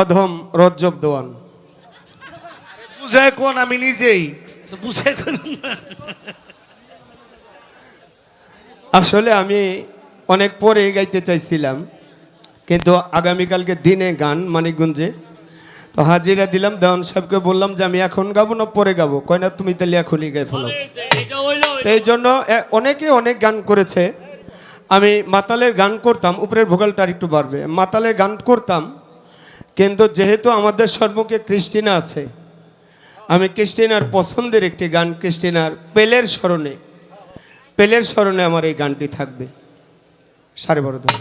অধম রজ্জব দেওয়ান। বুঝায় কোন আমি নিজেই। বুঝায় কোন আসলে আমি অনেক পরে গাইতে চাইছিলাম কিন্তু আগামীকালকে দিনে গান মানিকগঞ্জে। তো হাজিরা দিলাম দেওয়ান সাহেবকে বললাম যে আমি এখন গাবো না পরে গাবো। কয় না তুমি তাহলে এখনই গাই ফেলো এই জন্য অনেকে অনেক গান করেছে। আমি মাতালের গান করতাম উপরের ভোগালটা আর একটু বাড়বে। মাতালের গান করতাম কিন্তু যেহেতু আমাদের সর্বকে ক্রিস্টিনা আছে, আমি ক্রিস্টিনার পছন্দের একটি গান ক্রিস্টিনার পেলের স্মরণে পেলের স্মরণে আমার এই গানটি থাকবে। সাড়ে বারো ধরে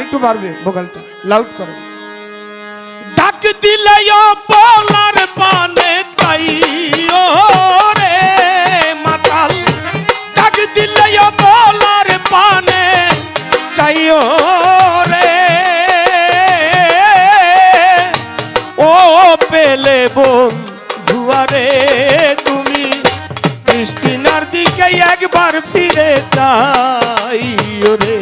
আর একটু বাড়বে ভোকালটা লাউড করো। ডাক দিলে বলার পানে রে ও পেলে তুমি দিকে একবার ফিরে চাইও রে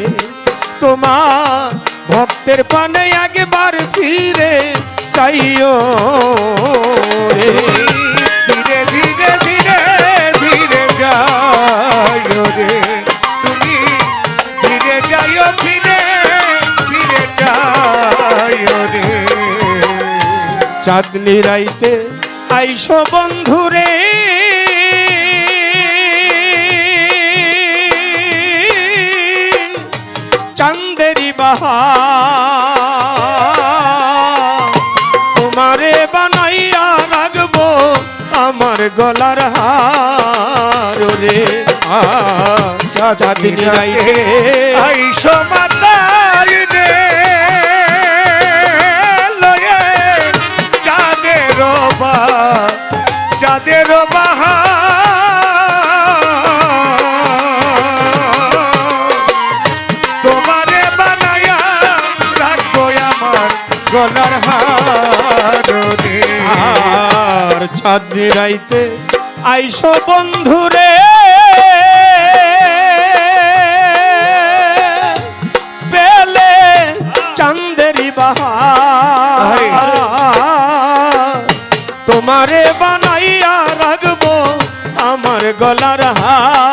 তোমার ভক্তের পানে একবার ফিরে চাইও রে। ধীরে ধীরে ধীরে ধীরে যাইও রে। তুমি ধীরে যাইও ফিরে ফিরে যাইও রে। চাঁদনি রাইতে আইসো বন্ধুরে গলার হার রে। চাঁদনি রাইতে। আই সমাতার চাঁদনি রাইতে আইসো বন্ধুরে। পেলে চান্দেরি বাহার। তোমারে বানাইয়া রাখব আমার গলার হার।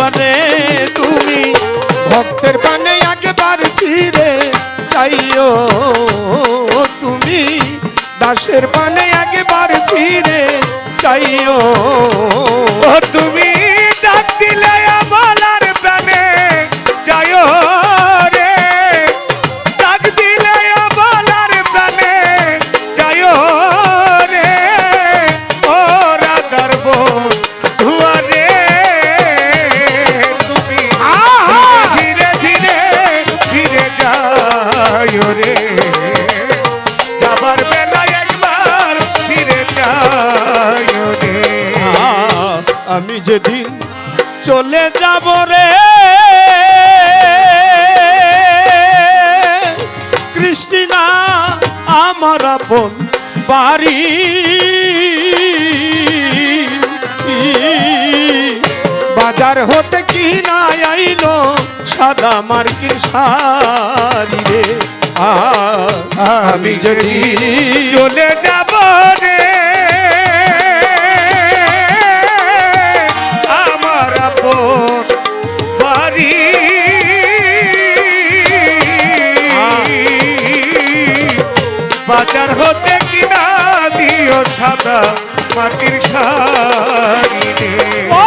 বন্ধুয়ারে তুমি ভক্তের কানে একবার ফিরে চাইও। তুমি দাসের পানে একবার ফিরে চাইও। তুমি আমার আপন বাড়ি। বাজার হতে কি না আইল সাদা মার্কিন শাড়ি রে। আমি যদি চলে যাব সাদা মাটির ও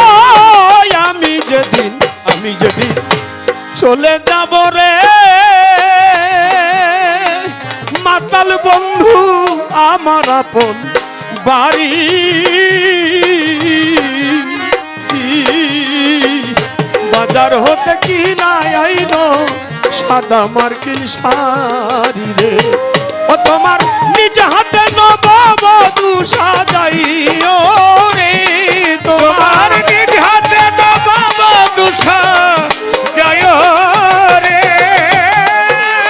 আমি যেদিন আমি যেদিন চলে যাব রে। মাতাল বন্ধু, আমার আপন বাড়ি। বাজার হতে কি নাই আইনো সাদা মার্কিন শাড়ি রে। ও তোমার নিজ হাতে নববধূ সাজাইও রে। তোমার হাতে দুষা যায় রে।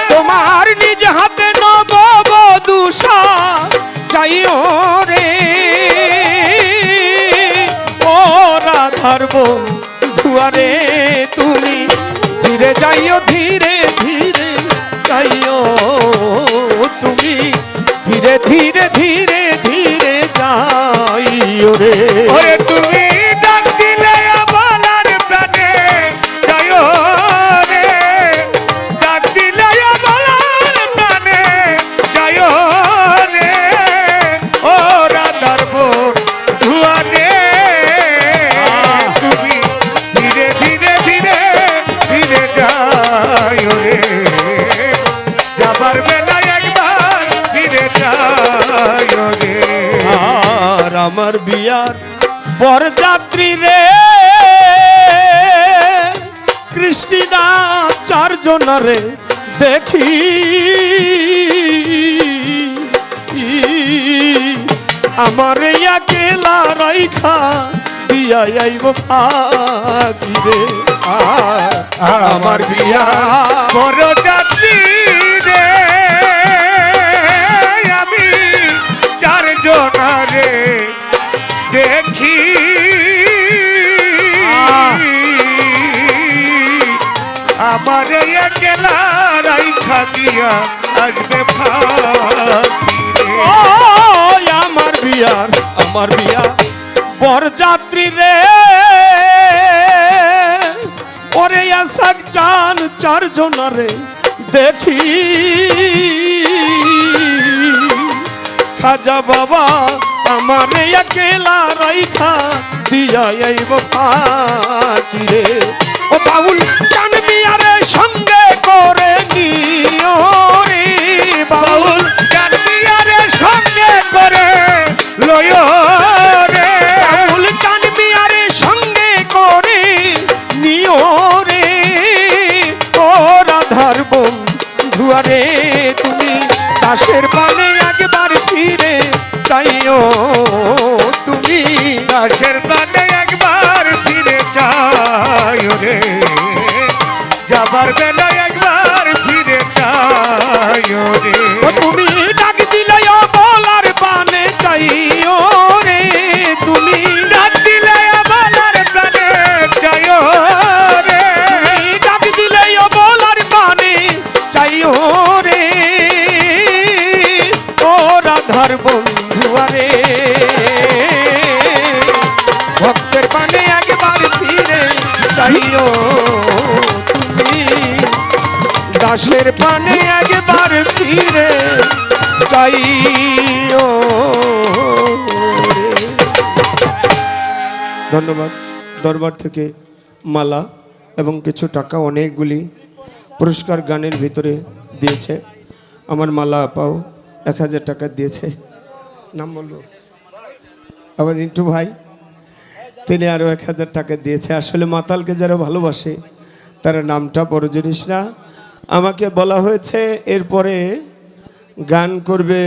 তোমার নিজ হাতে নববধূ সাজাইও রে। ও রাধার বন্ধুয়ারে, তুমি ধীরে যাইও, ধীরে ধীরে যাইও। বরযাত্রী রে। কৃষ্ণা চারজন রে দেখি। আমার একেলা রাইখা দিয়া আইব ফাঁকি রে। আমার বিয়া বড় দেখি আমার একলা রাইখা দিয়া আসবে আমার বিয়ার, আমার বিয়া বরযাত্রী রে। ওরে আসাক চান চারজন রে, দেখি। খাজা বাবা, আমার একেলা রাইখা দিয়া এই ফাঁকি রে একবার ফিরে ধন্যবাদ। দরবার থেকে মালা এবং কিছু টাকা অনেকগুলি পুরস্কার গানের ভিতরে দিয়েছে। আমার মালা আপাও এক হাজার টাকা দিয়েছে। নাম বলব? আবার রিন্টু ভাই, তিনি আরও এক হাজার টাকা দিয়েছে। আসলে মাতালকে যারা ভালোবাসে, তারা নামটা বড় জিনিস না। আমাকে বলা হয়েছে এরপরে গান করবে